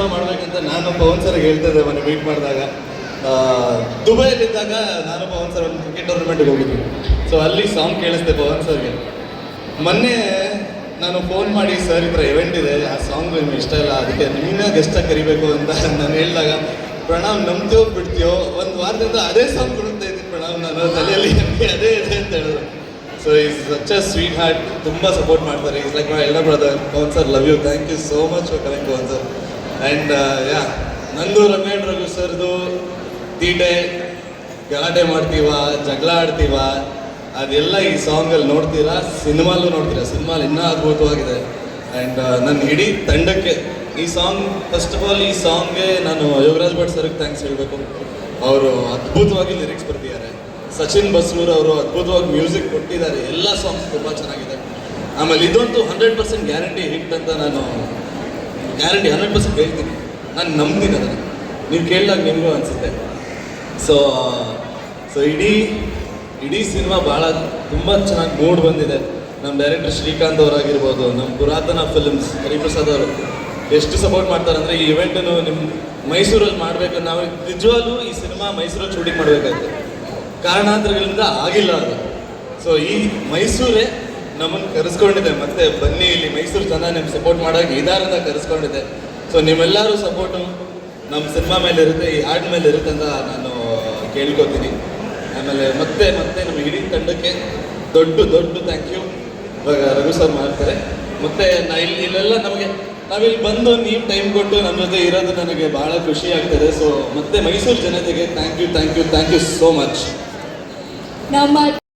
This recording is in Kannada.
ಸಿನಿಮಾ ಮಾಡ್ಬೇಕಂತ ನಾನು ಪವನ್ ಸರ್ಗೆ ಹೇಳ್ತಿದ್ದೆ ಮೊನ್ನೆ ಮೀಟ್ ಮಾಡಿದಾಗ. ದುಬೈಲಿದ್ದಾಗ ನಾನು ಪವನ್ ಸರ್ ಒಂದು ಕ್ರಿಕೆಟ್ ಟೂರ್ನಮೆಂಟ್ಗೆ ಹೋಗಿದ್ವಿ. ಸೊ ಅಲ್ಲಿ ಸಾಂಗ್ ಕೇಳಿಸ್ದೆ ಪವನ್ ಸರ್ಗೆ. ಮೊನ್ನೆ ನಾನು ಫೋನ್ ಮಾಡಿ, ಸರ್ ಥರ ಇವೆಂಟ್ ಇದೆ, ಆ ಸಾಂಗ್ ನಿಮ್ಗೆ ಇಷ್ಟ ಇಲ್ಲ, ಅದಕ್ಕೆ ನಿಮ್ಮನ್ನ ಗೆಸ್ಟಾಗಿ ಕರಿಬೇಕು ಅಂತ ನಾನು ಹೇಳಿದಾಗ ಪ್ರಣಾಮ್ ನಂಬ್ತೀವೋ ಬಿಡ್ತೀವೋ ಒಂದು ವಾರದಿಂದ ಅದೇ ಸಾಂಗ್ ಕೊಡುತ್ತಾ ಇದ್ದೀನಿ ಪ್ರಣಾಮ್ ನಾನು, ತಲೆಯಲ್ಲಿ ನಮಗೆ ಅದೇ ಇದೆ ಅಂತ ಹೇಳಿದ್ರು. So is such a sweetheart ತುಂಬ ಸಪೋರ್ಟ್ ಮಾಡ್ತಾರೆ. Is like my elder brother Pavan sir love you thank you so much for coming Pavan sir and yeah Nandu ರಮೇಣ್ Raghu ಸರ್ದು ತೀಟೆ ಗಲಾಟೆ ಮಾಡ್ತೀವ, ಜಗಳ ಆಡ್ತೀವ, ಅದೆಲ್ಲ ಈ ಸಾಂಗಲ್ಲಿ ನೋಡ್ತೀರಾ ಸಿನಿಮಾಲ್ಲೂ ನೋಡ್ತೀರಾ, ಸಿನಿಮಾಲ್ ಇನ್ನೂ ಅದ್ಭುತವಾಗಿದೆ. ಆ್ಯಂಡ್ ನನ್ನ ಇಡೀ ತಂಡಕ್ಕೆ ಈ ಸಾಂಗ್ ಫಸ್ಟ್ ಆಫ್ ಆಲ್ ಈ ಸಾಂಗ್ಗೆ ನಾನು ಯೋಗರಾಜ್ ಭಟ್ ಸರ್ಗೆ ಥ್ಯಾಂಕ್ಸ್ ಹೇಳಬೇಕು. ಅವರು ಅದ್ಭುತವಾಗಿ ಲಿರಿಕ್ಸ್ ಬರ್ತಿದ್ದಾರೆ ಸಚಿನ್ ಬಸ್ರೂರ್ ಅವರು ಅದ್ಭುತವಾಗಿ ಮ್ಯೂಸಿಕ್ ಕೊಟ್ಟಿದ್ದಾರೆ. ಎಲ್ಲ ಸಾಂಗ್ಸ್ ತುಂಬ ಚೆನ್ನಾಗಿದೆ. ಆಮೇಲೆ ಇದಂತೂ ಹಂಡ್ರೆಡ್ ಪರ್ಸೆಂಟ್ ಗ್ಯಾರಂಟಿ ಹಿಟ್ ಅಂತ ನಾನು ಗ್ಯಾರಂಟಿ ಹಂಡ್ರೆಡ್ ಪರ್ಸೆಂಟ್ ಹೇಳ್ತೀನಿ. ನಾನು ನಂಬ್ತೀನಿ ನೀವು ಕೇಳಿದಾಗ ನಿಮಗೂ ಅನಿಸುತ್ತೆ. ಸೊ ಸೊ ಇಡೀ ಇಡೀ ಸಿನಿಮಾ ಭಾಳ ತುಂಬ ಚೆನ್ನಾಗಿ ಮೂಡ್ ಬಂದಿದೆ. ನಮ್ಮ ಡೈರೆಕ್ಟರ್ ಶ್ರೀಕಾಂತ್ ಅವರಾಗಿರ್ಬೋದು ನಮ್ಮ ಪುರಾತನ ಫಿಲ್ಮ್ಸ್ ಹರಿಪ್ರಸಾದ್ ಅವರು ಎಷ್ಟು ಸಪೋರ್ಟ್ ಮಾಡ್ತಾರೆ ಅಂದರೆ ಈ ಇವೆಂಟನ್ನು ನಿಮ್ಮ ಮೈಸೂರಲ್ಲಿ ಮಾಡಬೇಕು ನಾವು ನಿಜವಾಗ್ಲೂ ಈ ಸಿನಿಮಾ ಮೈಸೂರಲ್ಲಿ ಶೂಟಿಂಗ್ ಮಾಡಬೇಕಾಯ್ತು. ಕಾರಣಾಂತರಗಳಿಂದ ಆಗಿಲ್ಲ ಅದು. ಸೊ ಈ ಮೈಸೂರೇ ನಮ್ಮನ್ನು ಕರೆಸ್ಕೊಂಡಿದೆ. ಮತ್ತೆ ಬನ್ನಿ ಇಲ್ಲಿ ಮೈಸೂರು ಜನ ನಿಮ್ಗೆ ಸಪೋರ್ಟ್ ಮಾಡೋಕೆ ಇದಾರಂತ ಕರೆಸ್ಕೊಂಡಿದೆ. ಸೊ ನಿಮ್ಮೆಲ್ಲರೂ ಸಪೋರ್ಟು ನಮ್ಮ ಸಿನಿಮಾ ಮೇಲೆ ಇರುತ್ತೆ, ಈ ಹಾಡ್ ಮೇಲೆ ಇರುತ್ತೆ ಅಂತ ನಾನು ಕೇಳ್ಕೊತೀನಿ. ಆಮೇಲೆ ಮತ್ತೆ ಮತ್ತೆ ನಮ್ಮ ಇಡೀ ತಂಡಕ್ಕೆ ದೊಡ್ಡ ದೊಡ್ಡ ಥ್ಯಾಂಕ್ ಯು ಇವಾಗ ರಘು ಸರ್ ಮಾಡ್ತಾರೆ. ಮತ್ತೆ ನಾ ಇಲ್ಲಿ ಇಲ್ಲೆಲ್ಲ ನಮಗೆ ನಾವಿಲ್ಲಿ ಬಂದು ನೀವು ಟೈಮ್ ಕೊಟ್ಟು ನಮ್ಮ ಜೊತೆ ಇರೋದು ನನಗೆ ಭಾಳ ಖುಷಿ ಆಗ್ತದೆ. ಸೊ ಮತ್ತೆ ಮೈಸೂರು ಜನತೆಗೆ thank you thank you thank you so much ನಮ್ಮ